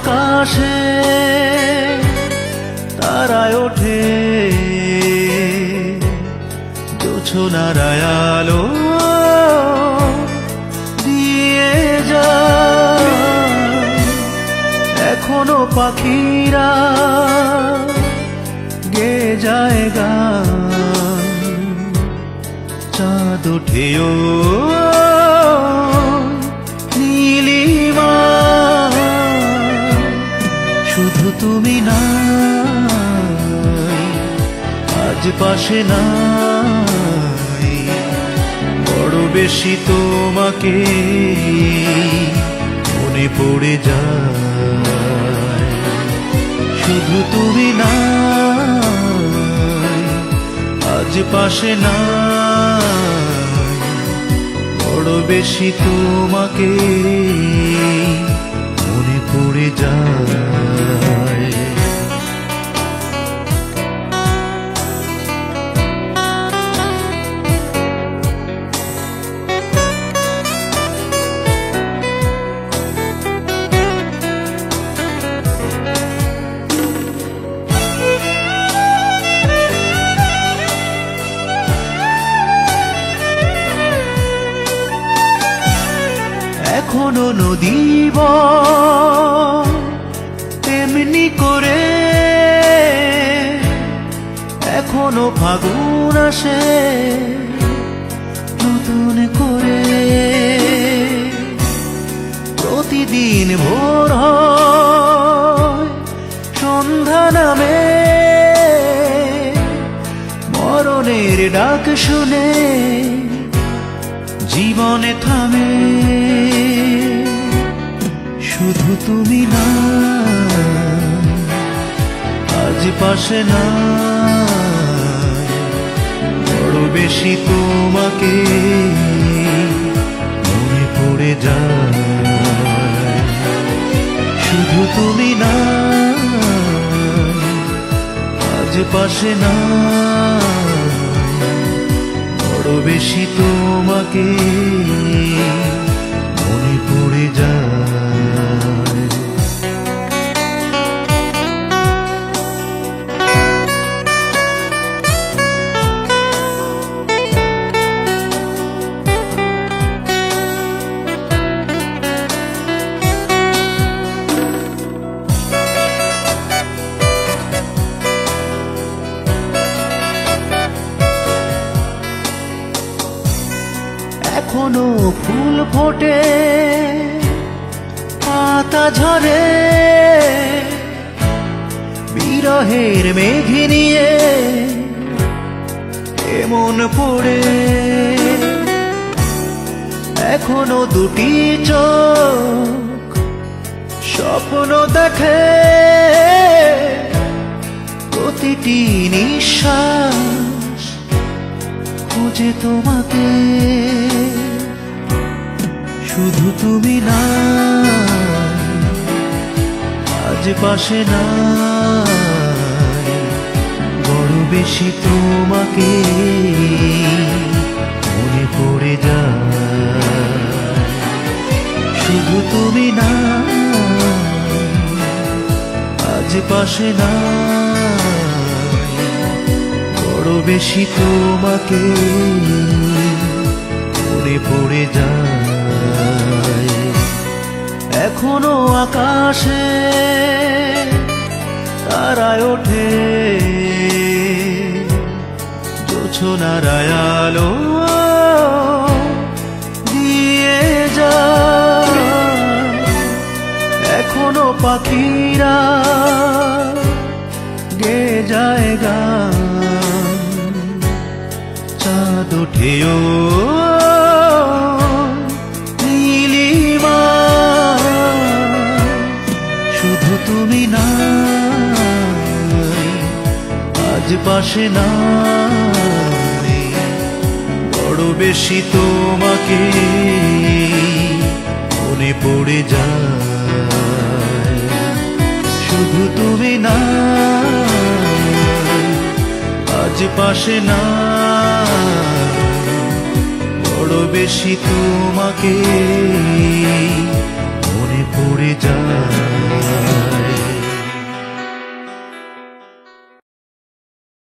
আকাশে তারায় ওঠে। জোছনারায় আলো দিয়ে যা এখনও পাখিরা গে যায় গা চাঁদ উঠেও তুমি না আজ পাশে না বড় বেশি তোমাকে মনে পড়ে যায়। শুধু তুমি না আজ পাশে না বড় বেশি তোমাকে এখনও নদীব তেমনি করে এখনও ফাগুন আসে নতুন করে। প্রতিদিন ভোর সন্ধ্যা নামে। মরণের ডাক শুনে জীবনে থামে। শুধু তুমি না, আজ পাশে না বড় বেশি তোমাকে মনে পড়ে যায়। শুধু তুমি না, আজ পাশে না বড় বেশি তোমাকে এখনও ফুল ফোটে, পাতা ঝরে। বিরহের মেঘে নিয়ে এমন পড়ে। এখনও দুটি চোখ স্বপ্ন দেখে। প্রতিটি নিঃশ্বাস খুঁজে তোমাকে। শুধু তুমি না আজ পাশে না বড় বেশি তোমাকে মনে পড়ে যায়। শুধু তুমি না আজ পাশে না বড় বেশি তোমাকে পড়ে পড়ে যায়। এখনও আকাশে তারায় ওঠে। জোছনার আলো দিয়ে যা। এখনও পাখিরা গে যায় গান। চাঁদ ওঠেও। তুমি না আজ পাশে না বড় বেশি তোমাকে মনে পড়ে যায়। শুধু তুমি না আজ পাশে না বড় বেশি তোমাকে মনে পড়ে যায়।